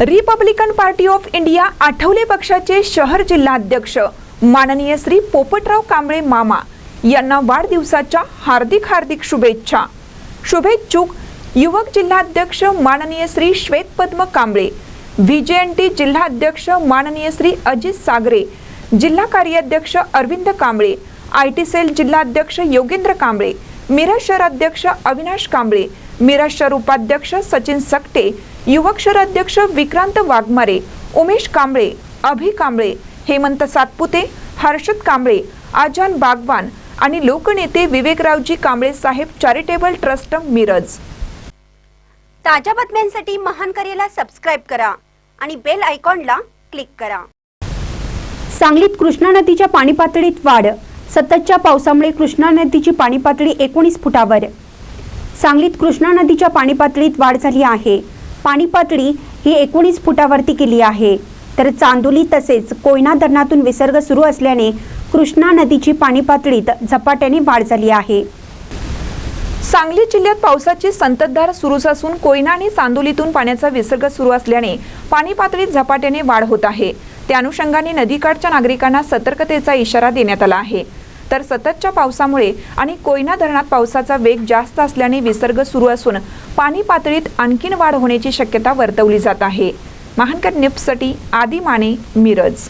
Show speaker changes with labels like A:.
A: Republican Party of India Athawale पक्षाचे शहर जिल्हाध्यक्ष माननीय श्री पोपटराव कांबळे मामा यांना वाढदिवसाच्या हार्दिक हार्दिक शुभेच्छा. शुभेच्छुक युवक जिल्हाध्यक्ष माननीय श्री श्वेतपद्म कांबळे व्हीजेएनटी जिल्हाध्यक्ष माननीय श्री अजित सागरे जिल्हा कार्याध्यक्ष Arvind Kamble I T cell जिल्हाध्यक्ष योगेंद्र कांबळे मिरज शहराध्यक्ष अविनाश कांबळे मिरज शहर उपाध्यक्ष सचिन सकटे युवक शहर अध्यक्ष विक्रांत वाघमारे उमेश कांबळे अभि कांबळे हेमंत सातपुते हर्षद कांबळे आजान बागवान आणि लोकनेते विवेकरावजी कांबळे साहेब चॅरिटेबल ट्रस्ट मिरज.
B: ताज्या बातम्यांसाठी महान करेला सबस्क्राईब करा आणि बेल आयकॉनला क्लिक करा.
C: सांगलीत कृष्णा नदीच्या पाणी पातळीत वाढ. सततच्या पावसामुळे कृष्णा नदीची पाणी पातळी एकोणीस फुटावर. सांगलीत कृष्णा नदीच्या पाणी पातळीत वाढ झाली आहे. पाणी पातळी ही एकोणीस फुटावरती केली आहे. तर चांदोली तसेच कोयना धरणातून विसर्ग सुरू असल्याने कृष्णा नदीची पाणी पातळीत झपाट्याने वाढ झाली आहे.
A: सांगली जिल्ह्यात पावसाची संततधार सुरूच असून कोयना आणि चांदोलीतून पाण्याचा विसर्ग सुरू असल्याने पाणी पातळीत झपाट्याने वाढ होत आहे. त्या अनुषंगाने नदीकाठच्या नागरिकांना सतर्कतेचा इशारा देण्यात आला आहे. तर सततच्या पावसामुळे आणि कोयना धरणात पावसाचा वेग जास्त असल्याने विसर्ग सुरू असून पाणी पातळीत आणखीन वाढ होण्याची शक्यता वर्तवली जात आहे. महानकर निफ्टसाठी आदी माने मिरज.